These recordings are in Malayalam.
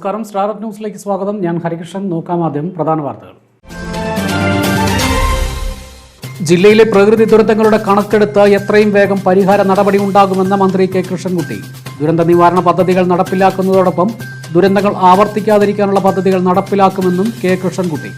നമസ്കാരം. സ്റ്റാർ ന്യൂസിലേക്ക് സ്വാഗതം. ഞാൻ ഹരികൃഷ്ണൻ. നോക്കാം ആദ്യം പ്രധാന വാർത്തകൾ. ജില്ലയിലെ പ്രകൃതി ദുരന്തങ്ങളുടെ കണക്കെടുത്ത് എത്രയും വേഗം പരിഹാര നടപടി ഉണ്ടാകുമെന്ന് മന്ത്രി കെ കൃഷ്ണൻകുട്ടി. ദുരന്ത നിവാരണ പദ്ധതികൾ നടപ്പിലാക്കുന്നതോടൊപ്പം ദുരന്തങ്ങൾ ആവർത്തിക്കാതിരിക്കാനുള്ള പദ്ധതികൾ നടപ്പിലാക്കുമെന്നും കെ കൃഷ്ണൻകുട്ടി.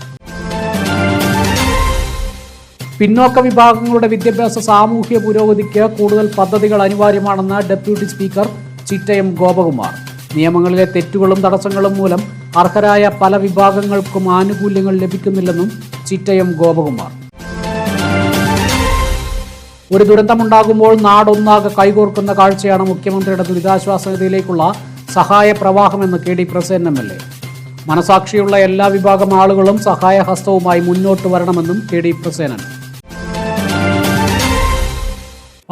പിന്നോക്ക വിഭാഗങ്ങളുടെ വിദ്യാഭ്യാസ സാമൂഹ്യ പുരോഗതിക്ക് കൂടുതൽ പദ്ധതികൾ അനിവാര്യമാണെന്ന് ഡെപ്യൂട്ടി സ്പീക്കർ ചിറ്റയം ഗോപകുമാർ. നിയമങ്ങളിലെ തെറ്റുകളും തടസ്സങ്ങളും മൂലം അർഹരായ പല വിഭാഗങ്ങൾക്കും ആനുകൂല്യങ്ങൾ ലഭിക്കുന്നില്ലെന്നും ചിറ്റയം ഗോപകുമാർ. ഒരു ദുരന്തമുണ്ടാകുമ്പോൾ നാടൊന്നാകെ കൈകോർക്കുന്ന കാഴ്ചയാണ് മുഖ്യമന്ത്രിയുടെ ദുരിതാശ്വാസ നിധിയിലേക്കുള്ള സഹായ പ്രവാഹമെന്ന് K D Prasen M L A. മനസാക്ഷിയുള്ള എല്ലാ വിഭാഗം ആളുകളും സഹായഹസ്തവുമായി മുന്നോട്ട് വരണമെന്നും കെ ഡി പ്രസേനൻ.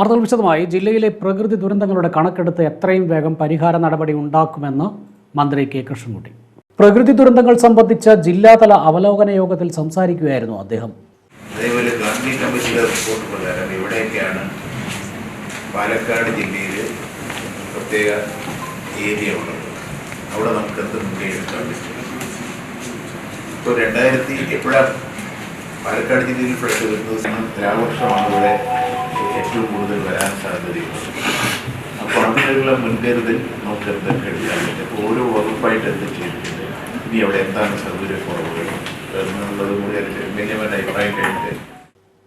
വാർത്തകൾ വിശദമായി ജില്ലയിലെ പ്രകൃതി ദുരന്തങ്ങളുടെ കണക്കെടുത്ത് എത്രയും വേഗം പരിഹാര നടപടി ഉണ്ടാക്കുമെന്ന് മന്ത്രി കെ കൃഷ്ണൻകുട്ടി. പ്രകൃതി ദുരന്തങ്ങൾ സംബന്ധിച്ച ജില്ലാതല അവലോകന യോഗത്തിൽ സംസാരിക്കുകയായിരുന്നു അദ്ദേഹം. അതേപോലെ ഗാന്ധി കമ്മിറ്റിയുടെ റിപ്പോർട്ട് പ്രകാരം ഇവിടെയൊക്കെയാണ് പാലക്കാട് ജില്ലയിൽ പ്രത്യേക ഏരിയ ഉള്ളത് അവിടെ നമുക്ക് എന്ത് മുൻകൈ എടുക്കാൻ പറ്റും? ഇപ്പോൾ രണ്ടായിരത്തി എപ്പോഴാണ് പാലക്കാട് ജില്ലയിൽ പ്രശ്നം വരുന്നത് തുലാവർഷമാണ് ഇവിടെ ഏറ്റവും കൂടുതൽ വരാൻ സാധ്യതയുള്ളത്. അപ്പോൾ അതിനുള്ള മുൻകരുതൽ നമുക്ക് എന്തൊക്കെ എടുക്കാൻ പറ്റും അപ്പോൾ ഓരോ വകുപ്പായിട്ട് എന്ത് ചെയ്തിട്ടുണ്ട്? ഇനി അവിടെ എന്താണ് സൗകര്യക്കുറവുകൾ എന്നുള്ളത് കൂടി വലിയവരുടെ അഭിപ്രായം കഴിഞ്ഞിട്ട്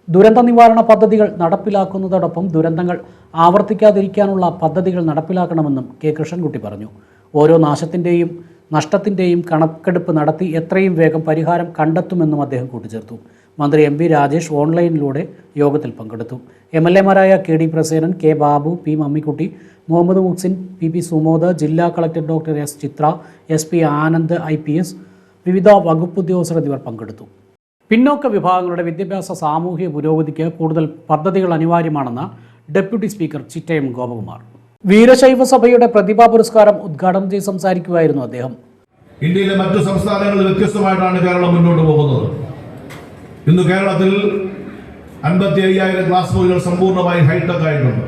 ദുരന്ത നിവാരണ പദ്ധതികൾ നടപ്പിലാക്കുന്നതോടൊപ്പം ദുരന്തങ്ങൾ ആവർത്തിക്കാതിരിക്കാനുള്ള പദ്ധതികൾ നടപ്പിലാക്കണമെന്നും കെ കൃഷ്ണൻകുട്ടി പറഞ്ഞു. ഓരോ നാശത്തിന്റെയും നഷ്ടത്തിന്റെയും കണക്കെടുപ്പ് നടത്തി എത്രയും വേഗം പരിഹാരം കണ്ടെത്തുമെന്നും അദ്ദേഹം കൂട്ടിച്ചേർത്തു. മന്ത്രി എം പി രാജേഷ് ഓൺലൈനിലൂടെ യോഗത്തിൽ പങ്കെടുത്തു. M L എമാരായ K D Prasenan K Babu P Mammikutty Muhammad Muhsin P P Sumod ജില്ലാ collector doctor S Chitra S P Anand I P S വിവിധ വകുപ്പ് ഉദ്യോഗസ്ഥർ എന്നിവർ പങ്കെടുത്തു. പിന്നോക്ക വിഭാഗങ്ങളുടെ വിദ്യാഭ്യാസ സാമൂഹിക പുരോഗതിക്ക് കൂടുതൽ പദ്ധതികൾ അനിവാര്യമാണെന്ന് ഡെപ്യൂട്ടി സ്പീക്കർ ചിറ്റയം ഗോപകുമാർ. വീരശൈവ സഭയുടെ പ്രതിഭാ പുരസ്കാരം ഉദ്ഘാടനം ചെയ്ത് സംസാരിക്കുകയായിരുന്നു അദ്ദേഹം. ഇന്ത്യയിലെ മറ്റു സംസ്ഥാനങ്ങളിൽ വ്യത്യസ്തമായിട്ടാണ് കേരളം മുന്നോട്ട് പോകുന്നത്. ഇന്ന് കേരളത്തിൽ അൻപത്തി അയ്യായിരം ക്ലാസ് മുറികൾ സമ്പൂർണമായി ഹൈടെക് ആയിട്ടുണ്ട്.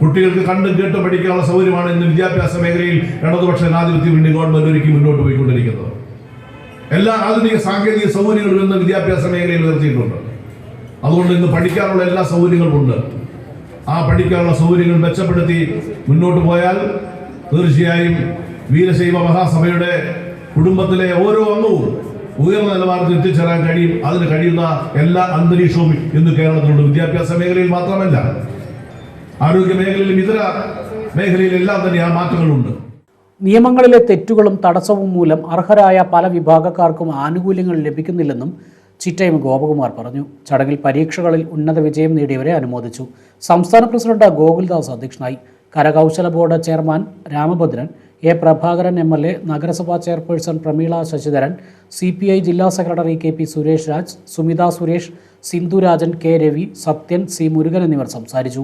കുട്ടികൾക്ക് കണ്ടും കേട്ടും പഠിക്കാനുള്ള സൗകര്യമാണ് ഇന്ന് വിദ്യാഭ്യാസ മേഖലയിൽ ഇടതുപക്ഷ ജനാധിപത്യം വേണ്ടി ഗവൺമെന്റ് ഒരുക്കി മുന്നോട്ട് പോയിക്കൊണ്ടിരിക്കുന്നത്. എല്ലാ ആധുനിക സാങ്കേതിക സൗകര്യങ്ങളും ഇന്ന് വിദ്യാഭ്യാസ മേഖലയിൽ ഉയർത്തിയിട്ടുണ്ട്. അതുകൊണ്ട് ഇന്ന് പഠിക്കാനുള്ള എല്ലാ സൗകര്യങ്ങളും ഉണ്ട്. ആ പഠിക്കാനുള്ള സൗകര്യങ്ങൾ മെച്ചപ്പെടുത്തി മുന്നോട്ട് പോയാൽ തീർച്ചയായും വീരശൈവ മഹാസഭയുടെ കുടുംബത്തിലെ ഓരോ അംഗവും ഉയർന്ന നിലവാരത്തിൽ എത്തിച്ചേരാൻ കഴിയും. അതിന് കഴിയുന്ന എല്ലാ അന്തരീക്ഷവും ഇന്ന് കേരളത്തിലുണ്ട്. വിദ്യാഭ്യാസ മേഖലയിൽ മാത്രമല്ല ആരോഗ്യ മേഖലയിലും ഇതര മേഖലയിലെല്ലാം തന്നെ ആ മാറ്റങ്ങളുണ്ട്. നിയമങ്ങളിലെ തെറ്റുകളും തടസ്സവും മൂലം അർഹരായ പല വിഭാഗക്കാർക്കും ആനുകൂല്യങ്ങൾ ലഭിക്കുന്നില്ലെന്നും ചിറ്റയം ഗോപകുമാർ പറഞ്ഞു. ചടങ്ങിൽ പരീക്ഷകളിൽ ഉന്നത വിജയം നേടിയവരെ അനുമോദിച്ചു. സംസ്ഥാന പ്രസിഡന്റ് ഗോകുൽദാസ് അധ്യക്ഷനായി. കരകൗശല board chairman Ramabhadran A Prabhakaran M L A നഗരസഭാ chairperson Prameela Sasidharan C P I ജില്ലാ secretary K P Suresh Raj Sumitha Suresh Sindhurajan K Ravi Sathyan C Murugan എന്നിവർ സംസാരിച്ചു.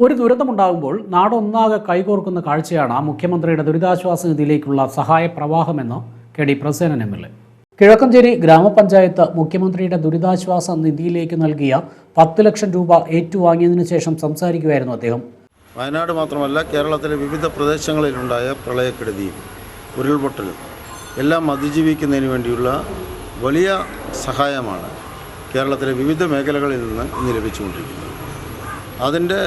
ഒരു ദുരന്തമുണ്ടാകുമ്പോൾ നാടൊന്നാകെ കൈകോർക്കുന്ന കാഴ്ചയാണ് മുഖ്യമന്ത്രിയുടെ ദുരിതാശ്വാസ നിധിയിലേക്കുള്ള സഹായ പ്രവാഹമെന്ന് K D Prasenan M L A. Kizhakkanchery ഗ്രാമപഞ്ചായത്ത് മുഖ്യമന്ത്രിയുടെ ദുരിതാശ്വാസ നിധിയിലേക്ക് നൽകിയ പത്ത് ലക്ഷം രൂപ ഏറ്റുവാങ്ങിയതിനു ശേഷം സംസാരിക്കുകയായിരുന്നു അദ്ദേഹം. വയനാട് മാത്രമല്ല കേരളത്തിലെ വിവിധ പ്രദേശങ്ങളിലുണ്ടായ പ്രളയക്കെടുതിയും ഉരുൾപൊട്ടലും എല്ലാം അതിജീവിക്കുന്നതിന് വേണ്ടിയുള്ള വലിയ സഹായമാണ് കേരളത്തിലെ വിവിധ മേഖലകളിൽ നിന്ന് ഇന്ന് ലഭിച്ചുകൊണ്ടിരിക്കുന്നത്. അതിന്റെ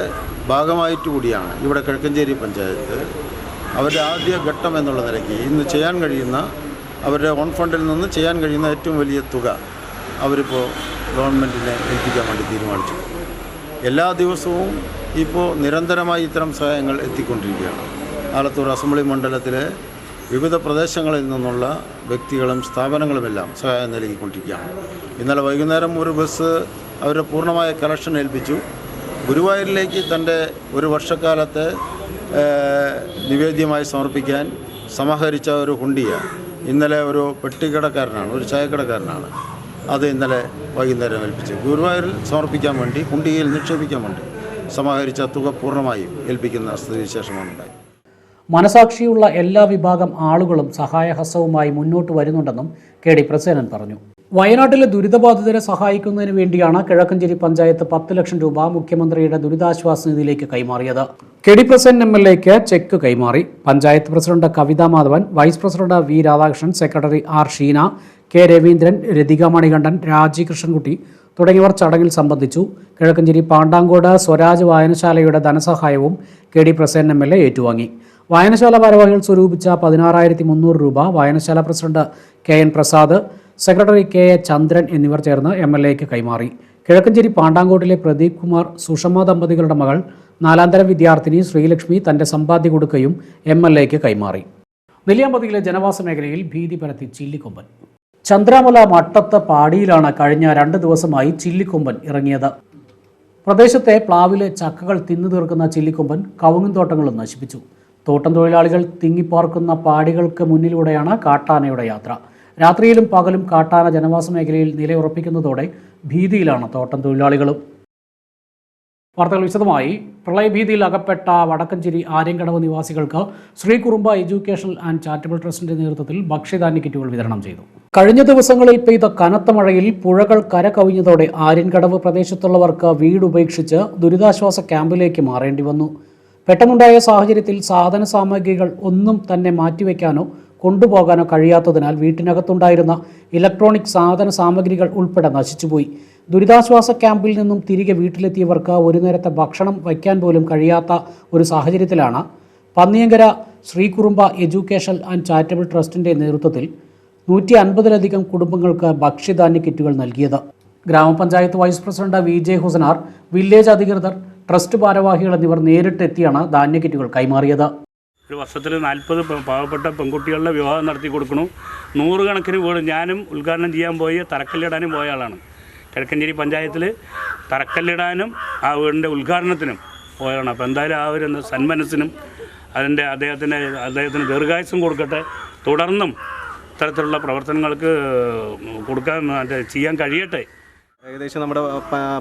ഭാഗമായിട്ട് കൂടിയാണ് ഇവിടെ കിഴക്കഞ്ചേരി പഞ്ചായത്ത് അവരുടെ ആദ്യ ഘട്ടം എന്നുള്ള നിലയ്ക്ക് ഇന്ന് ചെയ്യാൻ കഴിയുന്ന അവരുടെ ഓൺ ഫണ്ടിൽ നിന്ന് ചെയ്യാൻ കഴിയുന്ന ഏറ്റവും വലിയ തുക അവരിപ്പോൾ ഗവൺമെന്റിനെ ഏൽപ്പിക്കാൻ വേണ്ടി തീരുമാനിച്ചു എല്ലാ ദിവസവും ഇപ്പോൾ നിരന്തരമായി ഇത്തരം സഹായങ്ങൾ എത്തിക്കൊണ്ടിരിക്കുകയാണ്. ആലത്തൂർ അസംബ്ലി മണ്ഡലത്തിലെ വിവിധ പ്രദേശങ്ങളിൽ നിന്നുള്ള വ്യക്തികളും സ്ഥാപനങ്ങളുമെല്ലാം സഹായം നൽകിക്കൊണ്ടിരിക്കുകയാണ്. ഇന്നലെ വൈകുന്നേരം ഒരു ബസ് അവരുടെ പൂർണമായ കളക്ഷൻ ഏൽപ്പിച്ചു. ഗുരുവായൂരിലേക്ക് തന്റെ ഒരു വർഷക്കാലത്തെ നിവേദ്യമായി സമർപ്പിക്കാൻ സമാഹരിച്ച ഒരു ഹുണ്ടിയ ഇന്നലെ ഒരു പെട്ടിക്കടക്കാരനാണ് ഒരു ചായക്കടക്കാരനാണ് അത് ഇന്നലെ വൈകുന്നേരം ഏൽപ്പിച്ചു. ഗുരുവായൂരിൽ സമർപ്പിക്കാൻ വേണ്ടി ഹുണ്ടികയിൽ നിക്ഷേപിക്കാൻ വേണ്ടി സമാഹരിച്ച തുക പൂർണമായും ഏൽപ്പിക്കുന്ന സ്ഥിതിവിശേഷമാണ് ഉണ്ടായത്. മനസാക്ഷിയുള്ള എല്ലാ വിഭാഗം ആളുകളും സഹായഹസ്തവുമായി മുന്നോട്ട് വരുന്നുണ്ടെന്നും കെ ഡി പ്രസേനൻ പറഞ്ഞു. വയനാട്ടിലെ ദുരിതബാധിതരെ സഹായിക്കുന്നതിന് വേണ്ടിയാണ് കിഴക്കഞ്ചേരി പഞ്ചായത്ത് പത്ത് ലക്ഷം രൂപ മുഖ്യമന്ത്രിയുടെ ദുരിതാശ്വാസ നിധിയിലേക്ക് കൈമാറിയത്. K D Prasen M L എക്ക് ചെക്ക് കൈമാറി. Panchayat president Kavitha Madhavan vice president V Radhakrishnan secretary R Sheena K Raveendran Rathika Manikandan Raji Krishnankutty തുടങ്ങിയവർ ചടങ്ങിൽ സംബന്ധിച്ചു. കിഴക്കഞ്ചേരി പാണ്ടാങ്കോട് സ്വരാജ് വായനശാലയുടെ ധനസഹായവും K D Prasen M L A ഏറ്റുവാങ്ങി. വായനശാല ഭാരവാഹികൾ സ്വരൂപിച്ച പതിനാറായിരത്തി മുന്നൂറ് രൂപ വായനശാല president K N Prasad secretary K A Chandran എന്നിവർ ചേർന്ന് എം എൽ എക്ക് കൈമാറി. കിഴക്കഞ്ചേരി പാണ്ടാങ്കോട്ടിലെ പ്രദീപ് കുമാർ സുഷമ ദമ്പതികളുടെ മകൾ നാലാന്തരം വിദ്യാർത്ഥിനി ശ്രീലക്ഷ്മി തന്റെ സമ്പാദ്യ കൊടുക്കുകയും എം എൽ എക്ക് കൈമാറി. നെല്ലിയാമ്പതിയിലെ ജനവാസ മേഖലയിൽ ഭീതി പരത്തി ചില്ലിക്കൊമ്പൻ. ചന്ദ്രാമല മട്ടത്ത പാടിയിലാണ് കഴിഞ്ഞ രണ്ട് ദിവസമായി ചില്ലിക്കൊമ്പൻ ഇറങ്ങിയത്. പ്രദേശത്തെ പ്ലാവിലെ ചക്കകൾ തിന്നു തീർക്കുന്ന ചില്ലിക്കൊമ്പൻ കവുങ്ങും തോട്ടങ്ങളും നശിപ്പിച്ചു. തോട്ടം തൊഴിലാളികൾ തിങ്ങിപ്പാർക്കുന്ന പാടികൾക്ക് മുന്നിലൂടെയാണ് കാട്ടാനയുടെ യാത്ര. രാത്രിയിലും പകലും കാട്ടാന ജനവാസ മേഖലയിൽ നിലയുറപ്പിക്കുന്നതോടെ ഭീതിയിലാണ് തോട്ടം തൊഴിലാളികളും. വാർത്തകൾ വിശദമായി. പ്രളയഭീതിയിൽ അകപ്പെട്ട വടക്കഞ്ചേരി ആര്യങ്കടവ് നിവാസികൾക്ക് Sree Kurumba educational and charitable ട്രസ്റ്റിന്റെ നേതൃത്വത്തിൽ ഭക്ഷ്യധാന്യ കിറ്റുകൾ വിതരണം ചെയ്തു. കഴിഞ്ഞ ദിവസങ്ങളിൽ പെയ്ത കനത്ത മഴയിൽ പുഴകൾ കര കവിഞ്ഞതോടെ ആര്യൻകടവ് പ്രദേശത്തുള്ളവർക്ക് വീട് ഉപേക്ഷിച്ച് ദുരിതാശ്വാസ ക്യാമ്പിലേക്ക് മാറേണ്ടി വന്നു. പെട്ടെന്നുണ്ടായ സാഹചര്യത്തിൽ സാധന സാമഗ്രികൾ ഒന്നും തന്നെ മാറ്റിവെക്കാനോ കൊണ്ടുപോകാനോ കഴിയാത്തതിനാൽ വീട്ടിനകത്തുണ്ടായിരുന്ന ഇലക്ട്രോണിക് സാധന സാമഗ്രികൾ ഉൾപ്പെടെ നശിച്ചുപോയി. ദുരിതാശ്വാസ ക്യാമ്പിൽ നിന്നും തിരികെ വീട്ടിലെത്തിയവർക്ക് ഒരു നേരത്തെ ഭക്ഷണം വയ്ക്കാൻ പോലും കഴിയാത്ത ഒരു സാഹചര്യത്തിലാണ് Panniyankara Sreekurumba education and charitable ട്രസ്റ്റിന്റെ നേതൃത്വത്തിൽ നൂറ്റി അൻപതിലധികം കുടുംബങ്ങൾക്ക് ഭക്ഷ്യധാന്യ കിറ്റുകൾ നൽകിയത്. ഗ്രാമപഞ്ചായത്ത് vice president V J Husnar village അധികൃതർ ട്രസ്റ്റ് ഭാരവാഹികൾ എന്നിവർ നേരിട്ടെത്തിയാണ് ധാന്യ കിറ്റുകൾ കൈമാറിയത്. ഒരു വർഷത്തിൽ നാൽപ്പത് പാവപ്പെട്ട പെൺകുട്ടികളുടെ വിവാഹം നടത്തി കൊടുക്കണു. നൂറുകണക്കിന് വീട് ഞാനും ഉദ്ഘാടനം ചെയ്യാൻ പോയി തറക്കല്ലിടാനും പോയ ആളാണ്. കിഴക്കഞ്ചേരി പഞ്ചായത്തിൽ തറക്കല്ലിടാനും ആ വീടിന്റെ ഉദ്ഘാടനത്തിനും പോയാണ് അപ്പോൾ എന്തായാലും ആ ഒരു സന്മനസ്സിനും അതിന്റെ അദ്ദേഹത്തിന്റെ അദ്ദേഹത്തിന് ദീർഘായുസം കൊടുക്കട്ടെ. തുടർന്നും ഇത്തരത്തിലുള്ള പ്രവർത്തനങ്ങൾക്ക് കൊടുക്കാൻ ചെയ്യാൻ കഴിയട്ടെ. ഏകദേശം നമ്മുടെ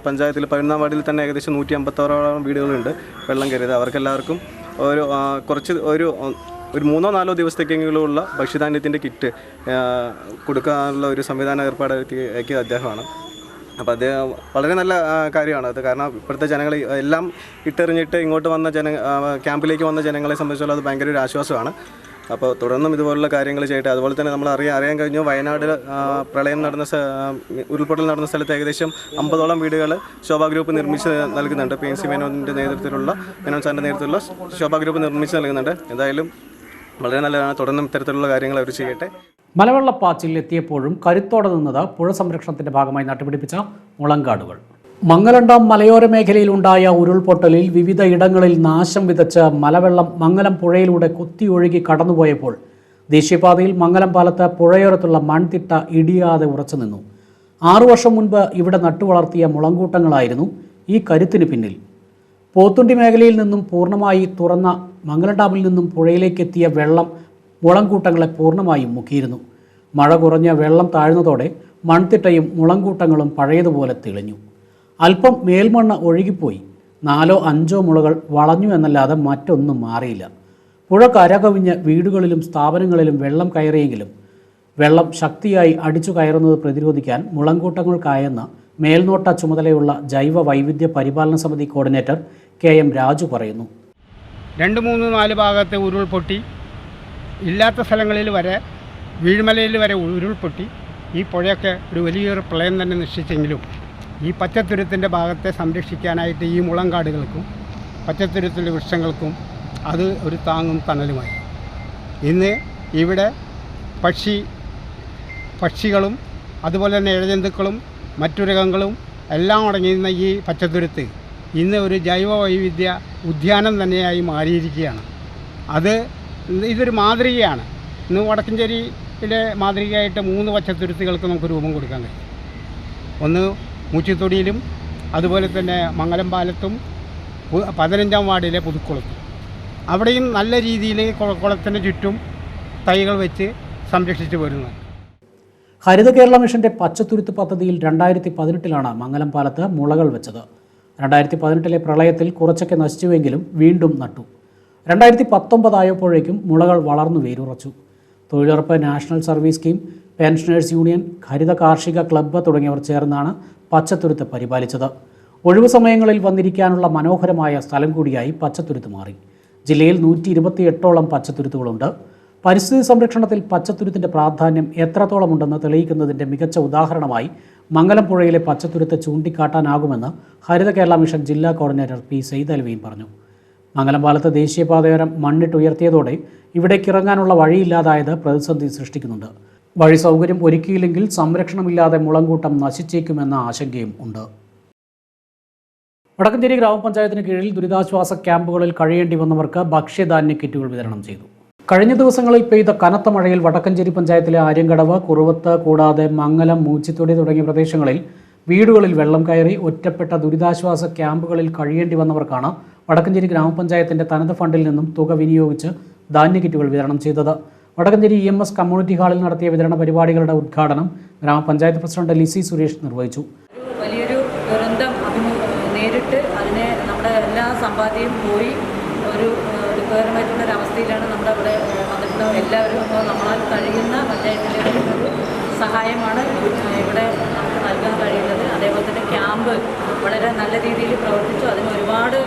പഞ്ചായത്തിൽ പതിനൊന്നാം വാർഡിൽ തന്നെ ഏകദേശം നൂറ്റി അമ്പത്തോളം വീടുകളുണ്ട്. വെള്ളം കയറിയത് അവർക്കെല്ലാവർക്കും ഒരു കുറച്ച് ഒരു ഒരു മൂന്നോ നാലോ ദിവസത്തേക്കെങ്കിലുമുള്ള ഭക്ഷ്യധാന്യത്തിന്റെ കിറ്റ് കൊടുക്കാനുള്ള ഒരു സംവിധാനം ഏർപ്പാടാക്കിയത് അദ്ദേഹമാണ്. അപ്പോൾ അത് വളരെ നല്ല കാര്യമാണ്. അത് കാരണം ഇപ്പോഴത്തെ ജനങ്ങൾ എല്ലാം ഇട്ടെറിഞ്ഞിട്ട് ഇങ്ങോട്ട് വന്ന ജന ക്യാമ്പിലേക്ക് വന്ന ജനങ്ങളെ സംബന്ധിച്ചുള്ള അത് ഭയങ്കര ഒരു ആശ്വാസമാണ്. അപ്പോൾ തുടർന്നും ഇതുപോലുള്ള കാര്യങ്ങൾ ചെയ്യട്ടെ. അതുപോലെ തന്നെ നമ്മൾ അറിയാൻ അറിയാൻ കഴിഞ്ഞു വയനാട് പ്രളയം നടന്ന ഉരുൾപൊട്ടൽ നടന്ന സ്ഥലത്ത് ഏകദേശം അമ്പതോളം വീടുകൾ ശോഭാ ഗ്രൂപ്പ് നിർമ്മിച്ച് നൽകുന്നുണ്ട്. പി. എൻ. സി. മേനോന്റെ നേതൃത്വത്തിലുള്ള മേനോൻ സാറിന്റെ നേതൃത്വത്തിലുള്ള ശോഭാ ഗ്രൂപ്പ് നിർമ്മിച്ച് നൽകുന്നുണ്ട്. എന്തായാലും വളരെ നല്ലതാണ്. തുടർന്നും ഇത്തരത്തിലുള്ള കാര്യങ്ങൾ അവർ ചെയ്യട്ടെ. മലവെള്ളപ്പാച്ചിൽ എത്തിയപ്പോഴും കരുത്തോടെ നിന്നത് പുഴ സംരക്ഷണത്തിന്റെ ഭാഗമായി നട്ടുപിടിപ്പിച്ച മുളങ്കാടുകൾ. മംഗലണ്ടാം മലയോര മേഖലയിൽ ഉണ്ടായ ഉരുൾപൊട്ടലിൽ വിവിധ ഇടങ്ങളിൽ നാശം വിതച്ച മലവെള്ളം മംഗലം പുഴയിലൂടെ കുത്തിയൊഴുകി കടന്നുപോയപ്പോൾ ദേശീയപാതയിൽ മംഗലം പാലത്ത് പുഴയോരത്തുള്ള മൺതിട്ട ഇടിയാതെ ഉറച്ചു നിന്നു. ആറു വർഷം മുൻപ് ഇവിടെ നട്ടുവളർത്തിയ മുളങ്കൂട്ടങ്ങളായിരുന്നു ഈ കരുത്തിന് പിന്നിൽ. പോത്തുണ്ടി മേഖലയിൽ നിന്നും പൂർണമായി തുറന്ന മംഗലം ഡാമിൽ നിന്നും പുഴയിലേക്കെത്തിയ വെള്ളം മുളങ്കൂട്ടങ്ങളെ പൂർണമായും മുക്കിയിരുന്നു. മഴ കുറഞ്ഞ വെള്ളം താഴ്ന്നതോടെ മൺതിട്ടയും മുളങ്കൂട്ടങ്ങളും പഴയതുപോലെ തെളിഞ്ഞു. അല്പം മേൽമണ്ണ ഒഴുകിപ്പോയി. നാലോ അഞ്ചോ മുളകൾ വളഞ്ഞു എന്നല്ലാതെ മറ്റൊന്നും മാറിയില്ല. പുഴ കരകവിഞ്ഞ വീടുകളിലും സ്ഥാപനങ്ങളിലും വെള്ളം കയറിയെങ്കിലും വെള്ളം ശക്തിയായി അടിച്ചു കയറുന്നത് പ്രതിരോധിക്കാൻ മുളങ്കൂട്ടങ്ങൾക്കായെന്ന് മേൽനോട്ട ചുമതലയുള്ള ജൈവ വൈവിധ്യ പരിപാലന സമിതി കോർഡിനേറ്റർ കെ എം രാജു പറയുന്നു. രണ്ട് മൂന്ന് നാല് ഭാഗത്തെ ഉരുൾപൊട്ടി ഇല്ലാത്ത സ്ഥലങ്ങളിൽ വരെ വീഴ്മലയിൽ വരെ ഉരുൾപൊട്ടി ഈ പുഴയൊക്കെ ഒരു വലിയൊരു പ്രളയം തന്നെ നിശ്ചയിച്ചെങ്കിലും ഈ പച്ചത്തുരുത്തിന്റെ ഭാഗത്തെ സംരക്ഷിക്കാനായിട്ട് ഈ മുളങ്കാടുകൾക്കും പച്ചത്തുരുത്തിന്റെ വൃക്ഷങ്ങൾക്കും അത് ഒരു താങ്ങും തണലുമായി. ഇന്ന് ഇവിടെ പക്ഷി പക്ഷികളും അതുപോലെ തന്നെ ഇഴജന്തുക്കളും മറ്റുരകങ്ങളും എല്ലാം അടങ്ങിയിരുന്ന ഈ പച്ചത്തുരുത്ത് ഇന്ന് ഒരു ജൈവ വൈവിധ്യ ഉദ്യാനം തന്നെയായി മാറിയിരിക്കുകയാണ്. അത് ഇതൊരു മാതൃകയാണ്. ഇന്ന് വടക്കഞ്ചേരിയിലെ മാതൃകയായിട്ട് മൂന്ന് പച്ചത്തുരുത്തുകൾക്ക് നമുക്ക് രൂപം കൊടുക്കാൻ കഴിയും. ഒന്ന് മൂച്ചിത്തൊടിയിലും അതുപോലെ തന്നെ മംഗലം പാലത്തും പതിനഞ്ചാം വാർഡിലെ പുതുക്കുളത്തും. അവിടെയും നല്ല രീതിയിൽ കുള- കുളത്തിന് ചുറ്റും തൈകൾ വെച്ച് സംരക്ഷിച്ചു വരുന്നു. ഹരിത കേരള മിഷന്റെ പച്ചത്തുരുത്ത് പദ്ധതിയിൽ രണ്ടായിരത്തി പതിനെട്ടിലാണ് മംഗലം പാലത്ത് മുളകൾ വെച്ചത്. രണ്ടായിരത്തി പതിനെട്ടിലെ പ്രളയത്തിൽ കുറച്ചൊക്കെ നശിച്ചുവെങ്കിലും വീണ്ടും നട്ടു. രണ്ടായിരത്തി പത്തൊമ്പതായപ്പോഴേക്കും മുളകൾ വളർന്നു വേരുറച്ചു. തൊഴിലുറപ്പ് national service scheme pensioners union ഹരിത കാർഷിക ക്ലബ്ബ് തുടങ്ങിയവർ ചേർന്നാണ് പച്ചത്തുരുത്ത് പരിപാലിച്ചത്. ഒഴിവു സമയങ്ങളിൽ വന്നിരിക്കാനുള്ള മനോഹരമായ സ്ഥലം കൂടിയായി പച്ചത്തുരുത്ത് മാറി. ജില്ലയിൽ നൂറ്റി ഇരുപത്തിയെട്ടോളം പച്ചത്തുരുത്തുകളുണ്ട്. പരിസ്ഥിതി സംരക്ഷണത്തിൽ പച്ചത്തുരുത്തിന്റെ പ്രാധാന്യം എത്രത്തോളമുണ്ടെന്ന് തെളിയിക്കുന്നതിന്റെ മികച്ച ഉദാഹരണമായി മംഗലം പുഴയിലെ പച്ചത്തുരുത്ത് ചൂണ്ടിക്കാട്ടാനാകുമെന്ന് ഹരിത കേരള മിഷൻ ജില്ലാ കോർഡിനേറ്റർ പി സെയ്ദ് അൽവീൻ പറഞ്ഞു. മംഗലം പാലത്ത് ദേശീയപാതയോരം മണ്ണിട്ടുയർത്തിയതോടെ ഇവിടേക്ക് ഇറങ്ങാനുള്ള വഴിയില്ലാതായത് പ്രതിസന്ധി സൃഷ്ടിക്കുന്നുണ്ട്. വഴി സൗകര്യം ഒരുക്കിയില്ലെങ്കിൽ സംരക്ഷണമില്ലാതെ മുളങ്കൂട്ടം നശിച്ചേക്കുമെന്ന ആശങ്കയും ഉണ്ട്. വടക്കഞ്ചേരി ഗ്രാമപഞ്ചായത്തിന് കീഴിൽ ദുരിതാശ്വാസ ക്യാമ്പുകളിൽ കഴിയേണ്ടി വന്നവർക്ക് ഭക്ഷ്യധാന്യ കിറ്റുകൾ വിതരണം ചെയ്തു. കഴിഞ്ഞ ദിവസങ്ങളിൽ പെയ്ത കനത്ത മഴയിൽ വടക്കഞ്ചേരി പഞ്ചായത്തിലെ ആര്യങ്കടവ് കുറുവത്ത് കൂടാതെ മംഗലം മൂച്ചിത്തൊടി തുടങ്ങിയ പ്രദേശങ്ങളിൽ വീടുകളിൽ വെള്ളം കയറി ഒറ്റപ്പെട്ട ദുരിതാശ്വാസ ക്യാമ്പുകളിൽ കഴിയേണ്ടി വന്നവർക്കാണ് വടക്കഞ്ചേരി ഗ്രാമപഞ്ചായത്തിന്റെ തനത് ഫണ്ടിൽ നിന്നും തുക വിനിയോഗിച്ച് ധാന്യ കിറ്റുകൾ വിതരണം ചെയ്തത്. Vadakkanchery E M S community ഹാളിൽ നടത്തിയ വിതരണ പരിപാടികളുടെ ഉദ്ഘാടനം ഗ്രാമപഞ്ചായത്ത് പ്രസിഡന്റ് ലിസി സുരേഷ് നിർവഹിച്ചു. വലിയൊരു ദുരന്തം നേരിട്ട് അതിനെ നമ്മുടെ എല്ലാ സമ്പാദ്യവും പോയി ഒരു ദുഃഖകരമായിട്ടുള്ള ഒരു അവസ്ഥയിലാണ് നമ്മുടെ ഇവിടെ വന്നിട്ടുള്ളത് എല്ലാവരും ഇപ്പോൾ നമ്മളാൽ കഴിയുന്ന പഞ്ചായത്തിലെ സഹായമാണ് ഇവിടെ നൽകാൻ കഴിയുന്നത്. അതേപോലെ തന്നെ ക്യാമ്പ് വളരെ നല്ല രീതിയിൽ പ്രവർത്തിച്ചു. അതിന് ഒരുപാട്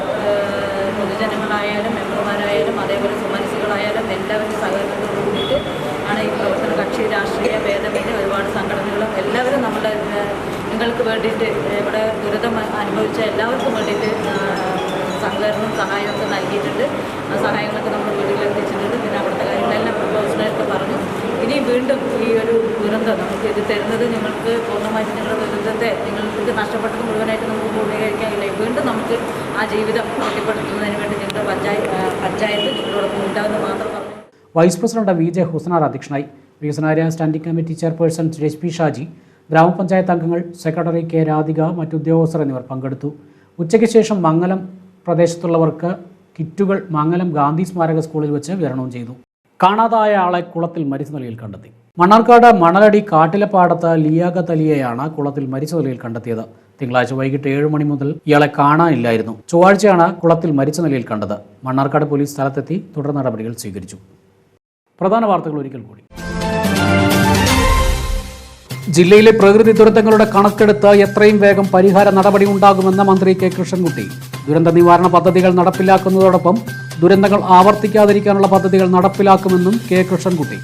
പൊതുജനങ്ങളായാലും മെമ്പർമാരായാലും അതേപോലെ സുമനസ്സുകളായാലും എല്ലാവരും സഹകരണത്തോട് കൂടിയിട്ട് ആണ് ഈ പ്രവർത്തന കക്ഷി രാഷ്ട്രീയ ഭേദമന്യേ ഒരുപാട് സംഘടനകളും എല്ലാവരും നമ്മുടെ നിങ്ങൾക്ക് വേണ്ടിയിട്ട് ഇവിടെ ദുരിതം അനുഭവിച്ച എല്ലാവർക്കും വേണ്ടിയിട്ട് സഹകരണവും സഹായമൊക്കെ നൽകിയിട്ടുണ്ട്. ആ സഹായങ്ങളൊക്കെ നമ്മൾ വീട്ടിലെത്തിച്ചിട്ടുണ്ട് പിന്നെ അവിടുത്തെ കാര്യങ്ങളെല്ലാം പ്രൊഫഷണലൊക്കെ പറഞ്ഞു. ഇനി വീണ്ടും ഈ ഒരു ദുരന്തം നമുക്ക് ഇത് തരുന്നത് നിങ്ങൾക്ക് പൂർണമായിട്ട് നിങ്ങളുടെ ദുരിതത്തെ നിങ്ങൾക്ക് നഷ്ടപ്പെട്ടത് മുഴുവനായിട്ട് നമുക്ക് പൂർണീകരിക്കാനില്ല വീണ്ടും നമുക്ക് ആ ജീവിതം കെട്ടിപ്പടുത്തുന്നതിന് വേണ്ടി പഞ്ചായത്ത് മാത്രം പറഞ്ഞു. Vice president V J Husnar അധ്യക്ഷനായി. വികസനാര്യ standing committee chairperson P Shaji ഗ്രാമപഞ്ചായത്ത് അംഗങ്ങൾ സെക്രട്ടറി കെ രാധിക മറ്റുദ്യോഗസ്ഥർ എന്നിവർ പങ്കെടുത്തു. ഉച്ചയ്ക്ക് ശേഷം മംഗലം പ്രദേശത്തുള്ളവർക്ക് കിറ്റുകൾ മംഗലം ഗാന്ധി സ്മാരക സ്കൂളിൽ വെച്ച് വിതരണവും ചെയ്തു. കാണാതായ ആളെ കുളത്തിൽ മരിച്ച നിലയിൽ കണ്ടെത്തി. മണ്ണാർക്കാട് മണലടി കാട്ടിലപ്പാടത്ത് ലിയാഗ അലിയെയാണ് കുളത്തിൽ മരിച്ച നിലയിൽ കണ്ടെത്തിയത്. തിങ്കളാഴ്ച വൈകിട്ട് ഏഴ് മണി മുതൽ ഇയാളെ കാണാനില്ലായിരുന്നു. ചൊവ്വാഴ്ചയാണ് കുളത്തിൽ മരിച്ച നിലയിൽ കണ്ടത്. മണ്ണാർക്കാട് പോലീസ് സ്ഥലത്തെത്തി തുടർ നടപടികൾ സ്വീകരിച്ചു. പ്രധാന വാർത്തകൾ ഒരിക്കൽ കൂടി. ജില്ലയിലെ പ്രകൃതി ദുരന്തങ്ങളുടെ കണക്കെടുത്ത് എത്രയും വേഗം പരിഹാര നടപടി ഉണ്ടാകുമെന്ന് മന്ത്രി കെ കൃഷ്ണൻകുട്ടി. ദുരന്ത നിവാരണ പദ്ധതികൾ നടപ്പിലാക്കുന്നതോടൊപ്പം ദുരന്തങ്ങൾ ആവർത്തിക്കാതിരിക്കാനുള്ള പദ്ധതികൾ നടപ്പിലാക്കുമെന്നും കെ കൃഷ്ണൻകുട്ടി.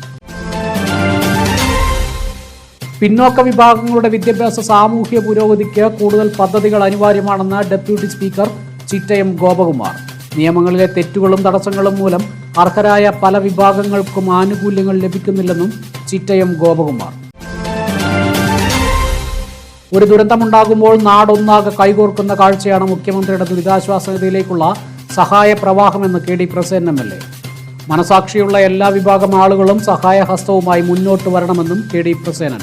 പിന്നോക്ക വിഭാഗങ്ങളുടെ വിദ്യാഭ്യാസ സാമൂഹ്യ പുരോഗതിക്ക് കൂടുതൽ പദ്ധതികൾ അനിവാര്യമാണെന്ന് ഡെപ്യൂട്ടി സ്പീക്കർ ചിറ്റയം ഗോപകുമാർ. നിയമങ്ങളിലെ തെറ്റുകളും തടസ്സങ്ങളും മൂലം അർഹരായ പല വിഭാഗങ്ങൾക്കും ആനുകൂല്യങ്ങൾ ലഭിക്കുന്നില്ലെന്നും ചിറ്റയം ഗോപകുമാർ. ഒരു ദുരന്തമുണ്ടാകുമ്പോൾ നാടൊന്നാകെ കൈകോർക്കുന്ന കാഴ്ചയാണ് മുഖ്യമന്ത്രിയുടെ ദുരിതാശ്വാസ നിധിയിലേക്കുള്ള സഹായ പ്രവാഹമെന്ന് K D Prasen M L A. മനസാക്ഷിയുള്ള എല്ലാ വിഭാഗം ആളുകളും സഹായഹസ്തവുമായി മുന്നോട്ട് വരണമെന്നും കെ ഡി പ്രസേനൻ